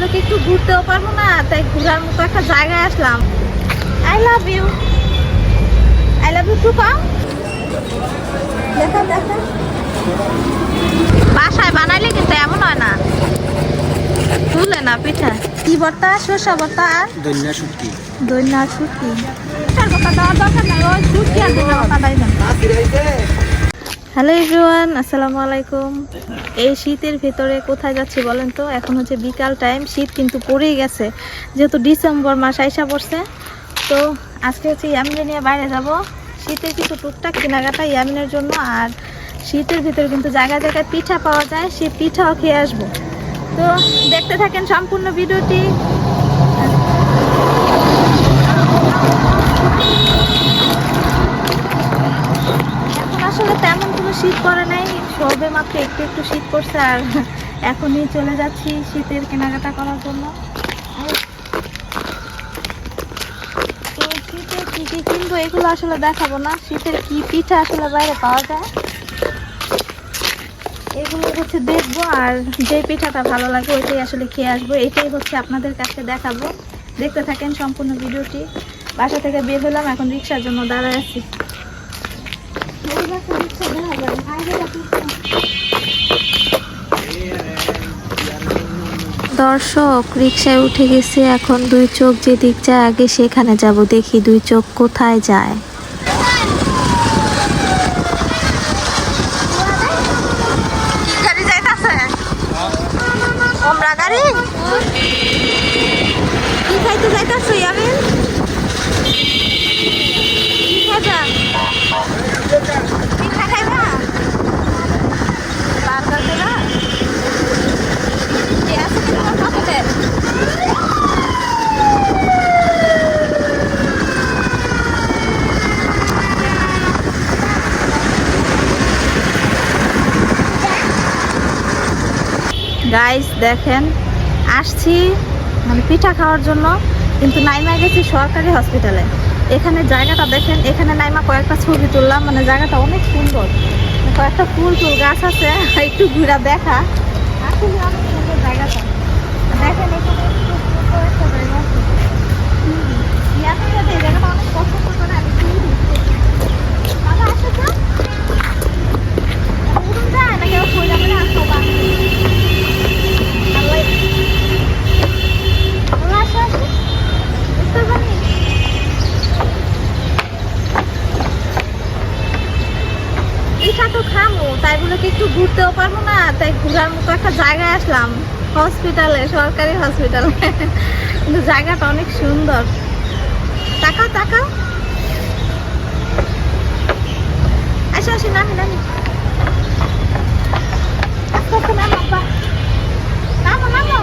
বলে একটু ঘুরতেও পারব না? তাই ঘোরার মতো একটা জায়গায় আসলাম। I love you I love you two পাও দেখা দেখা। বাসায় বানাইলে কিন্তু এমন হয় না। তুলে না পিঠা। কি ভর্তা শসা ভর্তা আর? দন্যা শুটকি। পিঠার ভর্তা দেওয়ার দরকার নাই ওই ছুটি আর দইনা ভর্তা দেয় না হ্যালো এভরিওয়ান আসসালামু আলাইকুম। এই শীতের ভিতরে কোথায় যাচ্ছি বলেন তো? এখন হচ্ছে বিকাল টাইম শীত কিন্তু পড়েই গেছে। যেহেতু ডিসেম্বর মাস আইসা পড়ছে, তো আজকে হচ্ছে ইয়ামিনে নিয়ে বাইরে যাব। শীতের কিছু টুকটাক কেনাকাটা ইয়ামিনের জন্য, আর শীতের ভিতরে কিন্তু জায়গায় জায়গায় পিঠা পাওয়া যায় সেই পিঠাও খেয়ে আসব। তো দেখতে থাকেন সম্পূর্ণ ভিডিওটি। আসলে তেমন কোনো শীত পড়ে নাই। সবে মাত্র একটু একটু শীত পড়ছে আর এখনই চলে যাচ্ছি শীতের কেনাকাটা করার জন্য। তো কী কী কিনবো এগুলো আসলে দেখাবো না। শীতের পিঠা আসলে বাইরে পাওয়া যায়? এগুলো হচ্ছে দেখব আর যে পিঠাটা ভালো লাগে ওইটাই আসলে খেয়ে আসব। এটাই হচ্ছে আপনাদের কাছে দেখাবো। দেখতে থাকেন সম্পূর্ণ ভিডিওটি। বাসা থেকে বের হলাম, এখন রিক্সার জন্য দাঁড়ায় আছি। দর্শক রিক্সায় উঠে গেছে, এখন দুই চোখ যেদিক যায়, আগে সেখানে যাব। দেখি দুই চোখ কোথায় যায়। গাড়ি কি খাইতে কি খাইবা পিঠা খাইবা বার্গার খাইবা কি আছে কি তোমার পকেটে গাইস দেখেন, আসছি মানে পিঠা খাওয়ার জন্য, কিন্তু নাইমা গেছি সরকারি হসপিটালে এখানে জায়গাটা দেখেন, এখানে নাইমা কয়েকটা ছবি তুললাম মানে জায়গাটা অনেক সুন্দর। কয়েকটা ফুল ফুল গাছ আছে, একটু ঘুরা দেখা। আসলে অনেক সুন্দর জায়গাটা। দেখেন এখানে পিঠা তো খামো, তাই বলে কি একটু ঘুরতেও পারব না, তাই ঘোরার মতো একটা জায়গায় আসলাম হসপিটালে সরকারি হসপিটালে কিন্তু জায়গাটা অনেক সুন্দর। তাকাও তাকাও। আসো আসো, নামি নামি। নামো নামো।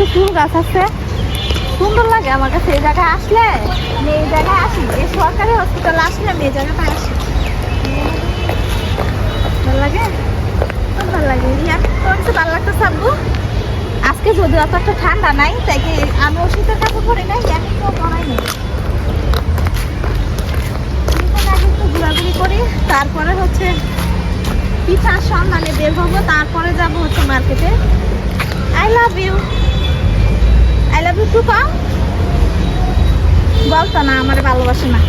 আছে ফুল গাছ আছে। সুন্দর লাগে আমার কাছে। এই জায়গায় আসলে আমি এই জায়গায় আসি এই সরকারি হসপিটালে আসলে আমি এই জায়গাটা আসি ভালো লাগে? ভালো লাগে। কাছে ভালো লাগতো আজকে যদি অত একটা ঠান্ডা নাই, তাই আমি ওষুধের কাপড় পরে নাই? তো পরাই নাই। একটু ঘোরাঘুরি করি, তারপরে হচ্ছে পিঠার সন্ধানে বের হব, তারপরে যাব হচ্ছে মার্কেটে I love you I love you two পাও বলতো না, আমার ভালোবাসে না।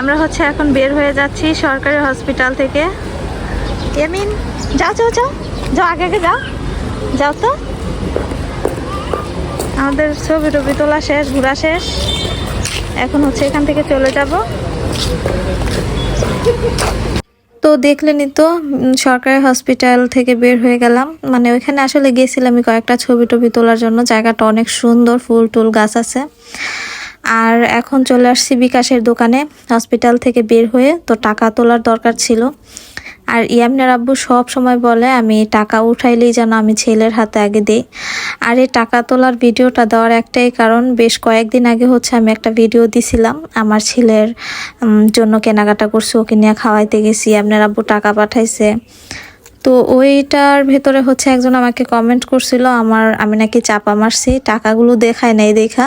আমরা হচ্ছে এখন বের হয়ে যাচ্ছি সরকারি হসপিটাল থেকে। এমিন, যাও যাও যাও। যাও, আগে আগে যাও। যাও তো। আমাদের ছবি টবি তোলা শেষ, ঘোরা শেষ। এখন হচ্ছে এখান থেকে চলে যাব। তো দেখলেনি তো সরকারি হসপিটাল থেকে বের হয়ে গেলাম। মানে ওইখানে আসলে গেছিলাম আমি কয়েকটা ছবি টবি তোলার জন্য। জায়গাটা অনেক সুন্দর, ফুল টুল গাছ আছে। আর এখন চলে আসছি বিকাশের দোকানে, হসপিটাল থেকে বের হয়ে। তো টাকা তোলার দরকার ছিল। আর ইয়ামিনার আব্বু সব সময় বলে, আমি টাকা উঠাইলেই যেন আমি ছেলের হাতে আগে দিই। আর এই টাকা তোলার ভিডিওটা দেওয়ার একটাই কারণ, বেশ কয়েকদিন আগে হচ্ছে আমি একটা ভিডিও দিছিলাম, আমার ছেলের জন্য কেনাকাটা করছি, ওকে নিয়ে খাওয়াইতে গেছি আপনার আব্বু টাকা পাঠাইছে। তো ওইটার ভেতরে হচ্ছে একজন আমাকে কমেন্ট করছিল, আমার, আমি নাকি চাপা মারছি, টাকাগুলো দেখায় নাই দেখা।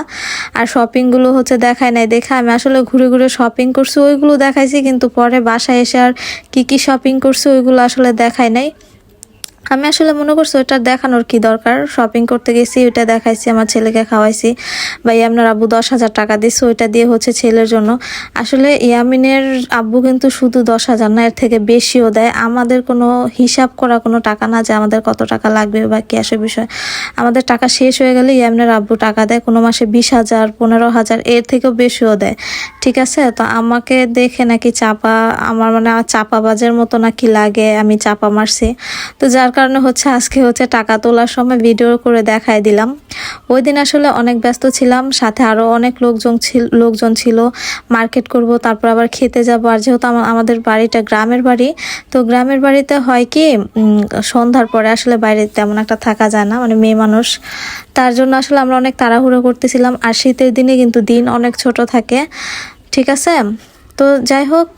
আর শপিংগুলো হচ্ছে দেখায় নাই দেখা। আমি আসলে ঘুরে ঘুরে শপিং করছি, ওইগুলো দেখাইছি, কিন্তু পরে বাসায় এসে আর কী কী শপিং করছি, ওইগুলো আসলে দেখায় নাই। আমি আসলে মনে করছি ওইটা দেখানোর কি দরকার? শপিং করতে গেছি, ওইটা দেখাইছি, আমার ছেলেকে খাওয়াইছি। বা ইয়ামিনের আব্বু দশ হাজার টাকা দিচ্ছে ওইটা দিয়ে হচ্ছে ছেলের জন্য। আসলে ইয়ামিনের আব্বু কিন্তু শুধু দশ হাজার না, এর থেকে বেশিও দেয়। আমাদের কোনো হিসাব করা কোনো টাকা না যে আমাদের কত টাকা লাগবে বা ক্যাশের বিষয়। আমাদের টাকা শেষ হয়ে গেলে ইয়ামিনের আব্বু টাকা দেয়, কোনো মাসে বিশ হাজার, পনেরো হাজার, এর থেকেও বেশিও দেয়। ঠিক আছে? তো আমাকে দেখে নাকি চাপা, আমার মানে চাপাবাজের মতো নাকি লাগে, আমি চাপা মারছি। তো যার কারণে হচ্ছে আজকে হচ্ছে টাকা তোলার সময় ভিডিও করে দেখাই দিলাম। ওই দিন আসলে অনেক ব্যস্ত ছিলাম, সাথে আরও অনেক লোকজন ছিল লোকজন ছিল। মার্কেট করব, তারপর আবার খেতে যাব। আর যেহেতু আমা- আমাদের বাড়িটা গ্রামের বাড়ি, তো গ্রামের বাড়িতে হয় কি সন্ধ্যার পরে আসলে বাইরে তেমন একটা থাকা যায় না মানে মেয়ে মানুষ। তার জন্য আসলে আমরা অনেক তাড়াহুড়ো করতেছিলাম। আর শীতের দিনে কিন্তু দিন অনেক ছোট থাকে। ঠিক আছে? তো যাই হোক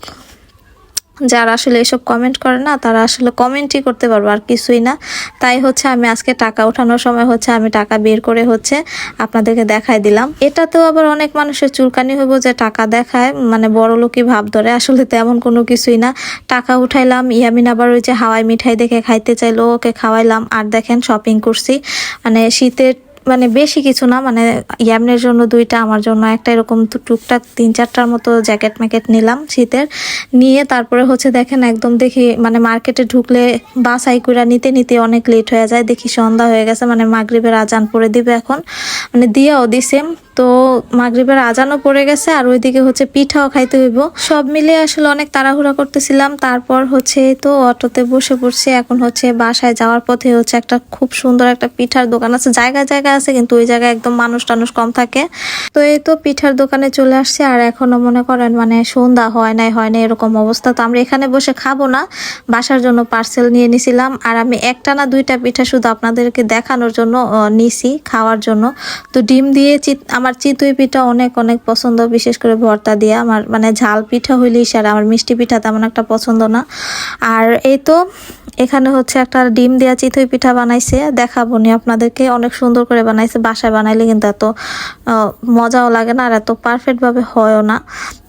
যারা আসলে এসব কমেন্ট করে না, তারা আসলে কমেন্টই করতে পারব আর কিছুই না। তাই হচ্ছে আমি আজকে টাকা ওঠানোর সময় হচ্ছে আমি টাকা বের করে হচ্ছে আপনাদেরকে দেখাই দিলাম। এটাতেও আবার অনেক মানুষের চুলকানি হইব যে টাকা দেখায় মানে বড় লোকই ভাব ধরে, আসলে তেমন কোনো কিছুই না। টাকা উঠাইলাম, ইয়ামিন আবার ওই যে হাওয়াই মিঠাই দেখে খাইতে চাইলো, ওকে খাওয়াইলাম। আর দেখেন শপিং করছি। মানে শীতের মানে বেশি কিছু না মানে ইয়ামনের জন্য দুইটা, আমার জন্য একটা এরকম টুকটাক তিন চারটার মতো জ্যাকেট ম্যাকেট নিলাম শীতের। নিয়ে তারপরে হচ্ছে দেখেন একদম দেখি মানে মার্কেটে ঢুকলে বাস আইকুরা নিতে নিতে অনেক লেট হয়ে যায়। দেখি সন্ধ্যা হয়ে গেছে মানে মাগরীবের আজান পরে দিবে এখন। মানে দিয়াও দিছে তো মাগরিবের আজানও পড়ে গেছে আর ওইদিকে হচ্ছে পিঠাও খাইতে হইব। সব মিলে আসলে অনেক তাড়াহুড়া করতেছিলাম। তারপর হচ্ছে তো অটোতে বসে পড়ছি। এখন হচ্ছে বাসায় যাওয়ার পথে হচ্ছে একটা খুব সুন্দর একটা পিঠার দোকান আছে। জায়গায় জায়গা আছে, কিন্তু ওই জায়গায় একদম মানুষ টানুষ কম থাকে। তো এই তো পিঠার দোকানে চলে আসছে আর এখনও মনে করেন মানে সন্ধ্যা হয় নাই হয় নাই এরকম অবস্থা। তো আমরা এখানে বসে খাব না। বাসার জন্য পার্সেল নিয়ে নিছিলাম। আর আমি একটা না দুইটা পিঠা শুধু আপনাদেরকে দেখানোর জন্য নিছি খাওয়ার জন্য। তো ডিম দিয়ে চিত আমার চিতই পিঠা অনেক অনেক পছন্দ, বিশেষ করে ভর্তা দিয়ে। আমার মানে ঝাল পিঠা হইলেই সারা, আমার মিষ্টি পিঠা তেমন একটা পছন্দ না। আর এই তো এখানে হচ্ছে একটা ডিম দেওয়া চিতই পিঠা বানাইছে, দেখাবো নি আপনাদেরকে। অনেক সুন্দর করে বানাইছে, বাসায় বানাইলে কিন্তু এত মজাও লাগে না আর এত পারফেক্টভাবে হয়ও না।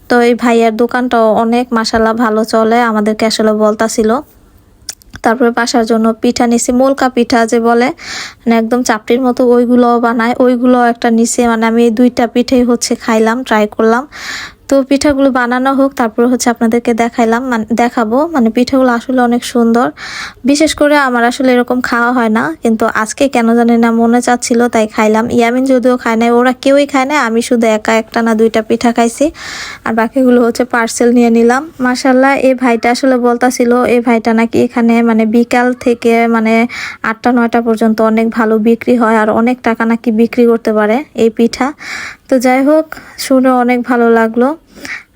তো এই ভাইয়ের দোকানটাও অনেক মাসাল্লাহ ভালো চলে আমাদেরকে আসলে বলতাছিল। তারপরে বাসার জন্য পিঠা নিছি, মোলকা পিঠা যে বলে মানে একদম চাপটির মতো ওইগুলোও বানায়, ওইগুলো একটা নিচে মানে আমি দুইটা পিঠেই হচ্ছে খাইলাম ট্রাই করলাম। তো পিঠাগুলো বানানো হোক, তারপর হচ্ছে আপনাদেরকে দেখাইলাম মানে দেখাবো। মানে পিঠাগুলো আসলে অনেক সুন্দর। বিশেষ করে আমার আসলে এরকম খাওয়া হয় না, কিন্তু আজকে কেন জানি না মনে চাচ্ছিল, তাই খাইলাম। ইয়ামিন যদিও খায় নাই, ওরা কেউই খায় না আমি শুধু একা একটা না দুইটা পিঠা খাইছি। আর বাকিগুলো হচ্ছে পার্সেল নিয়ে নিলাম। মাসাল্লাহ এই ভাইটা আসলে বলতাছিল, এই ভাইটা নাকি এখানে মানে বিকাল থেকে মানে আটটা, নয়টা পর্যন্ত অনেক ভালো বিক্রি হয়, আর অনেক টাকা নাকি বিক্রি করতে পারে এই পিঠা। তো যাই হোক শুনে অনেক ভালো লাগল।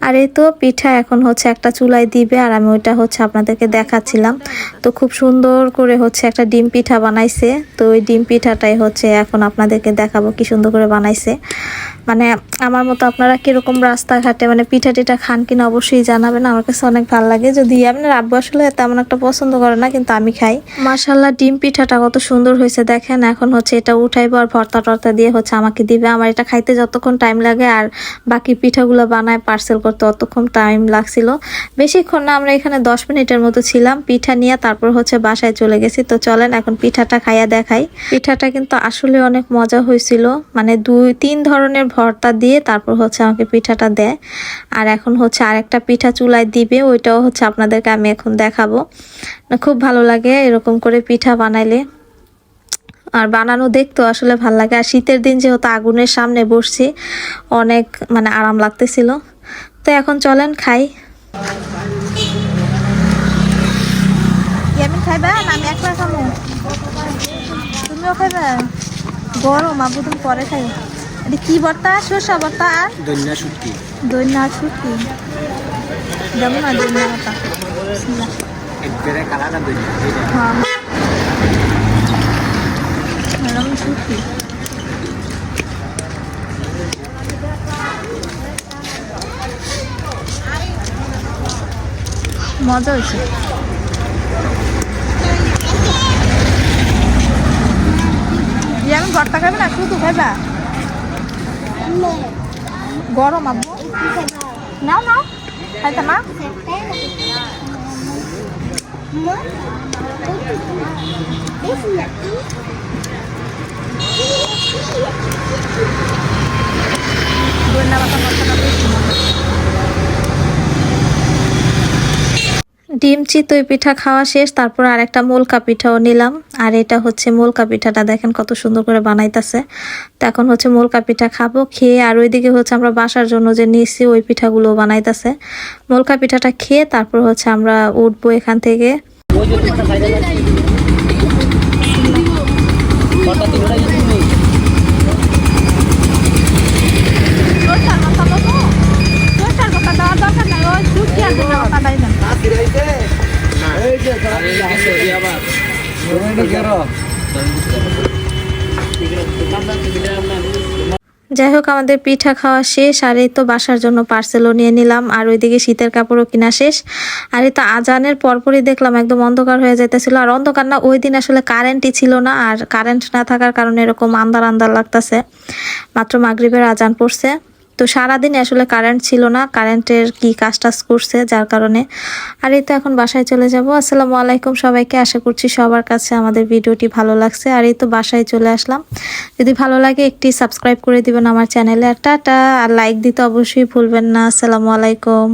আর এই তো পিঠা এখন হচ্ছে একটা চুলায় দিবে আর আমি ওইটা হচ্ছে আপনাদেরকে দেখাচ্ছিলাম। তো খুব সুন্দর করে হচ্ছে একটা ডিম পিঠা বানাইছে। তো ওই ডিম পিঠাটাই হচ্ছে এখন আপনাদেরকে দেখাবো কি সুন্দর করে বানাইছে। মানে আমার মতো আপনারা কীরকম রাস্তাঘাটে মানে পিঠা টিঠা খান কিনা অবশ্যই জানাবেন। আমার কাছে অনেক ভালো লাগে। যদি আপনার আব্বু আসলে তেমন একটা পছন্দ করে না, কিন্তু আমি খাই। মাশাল্লাহ ডিম পিঠাটা কত সুন্দর হয়েছে। দেখেন, এখন হচ্ছে এটা উঠাইবো আর ভর্তা টর্তা দিয়ে হচ্ছে আমাকে দিবে। আমার এটা খাইতে যতক্ষণ টাইম লাগে আর বাকি পিঠাগুলো বানায় পার্সেল করতে অতক্ষণ টাইম লাগছিল। বেশিক্ষণ না, আমরা এখানে দশ মিনিটের মতো ছিলাম। পিঠা নিয়ে তারপর হচ্ছে বাসায় চলে গেছি। তো চলেন, এখন পিঠাটা খাইয়া দেখাই। পিঠাটা কিন্তু আসলে অনেক মজা হয়েছিল। মানে দুই, তিন ধরনের ভর্তা দিয়ে তারপর হচ্ছে আমাকে পিঠাটা দেয়। আর এখন হচ্ছে আরেকটা পিঠা চুলায় দিবে, ওইটাও হচ্ছে আপনাদেরকে আমি এখন দেখাবো। খুব ভালো লাগে এরকম করে পিঠা বানাইলে। আর বানানো দেখতেও আসলে ভালো লাগে। আর শীতের দিন যেহেতু আগুনের সামনে বসছি, অনেক মানে আরাম লাগতেছিল। তো এখন চলেন খাই। আমি খাইবা? না আমি একলা খাব তুমিও খাইবা? গরম আবু তুমি পরে খাই এটা কি ভর্তা শসা ভর্তা আর? দন্যা শুটকি। দৈনা ছুটি যেমন না দৈনা ভর্তা একবারে কালা না দন্যা এইটা হ্যাঁ মজা হয়েছে। আমি গরটা খাবে না? শুধু খাইবা? গরম আব্বু নাও নাও। খাইতা মা। ধন্যবাদ ডিম, চিতই পিঠা খাওয়া শেষ, তারপর আরেকটা মোলকা পিঠাও নিলাম। আর এটা হচ্ছে মোলকা পিঠাটা, দেখেন কত সুন্দর করে বানাইতেছে। তো এখন হচ্ছে মোলকা পিঠা খাব, খেয়ে, আর ওইদিকে হচ্ছে আমরা বাসার জন্য যে নিয়েছি ওই পিঠাগুলো বানাইতেছে। মোলকা পিঠাটা খেয়ে তারপর হচ্ছে আমরা উঠবো এখান থেকে। যাই হোক, আমাদের পিঠা খাওয়া শেষ, আর এই তো বাসার জন্য পার্সেলও নিয়ে নিলাম, আর ওইদিকে শীতের কাপড়ও কিনা শেষ। আর এই তো আজানের পরপরই দেখলাম একদম অন্ধকার হয়ে যাইতেছিল, আর অন্ধকার না, ওই দিন আসলে কারেন্টই ছিল না, আর কারেন্ট না থাকার কারণে এরকম আন্দার আন্দার লাগতেছে। মাত্র মাগরিবের আজান পড়ছে। তো সারাদিন আসলে কারেন্ট ছিল না কারেন্টের কি কাজ টাজ করছে যার কারণে। আর এই তো এখন বাসায় চলে যাব। আসসালামু আলাইকুম সবাইকে, আশা করছি সবার কাছে আমাদের ভিডিওটি ভালো লাগছে। আর এই তো বাসায় চলে আসলাম। যদি ভালো লাগে একটি সাবস্ক্রাইব করে দিবেন আমার চ্যানেলে আর টাটা, আর লাইক দিতে অবশ্যই ভুলবেন না। আসসালামু আলাইকুম।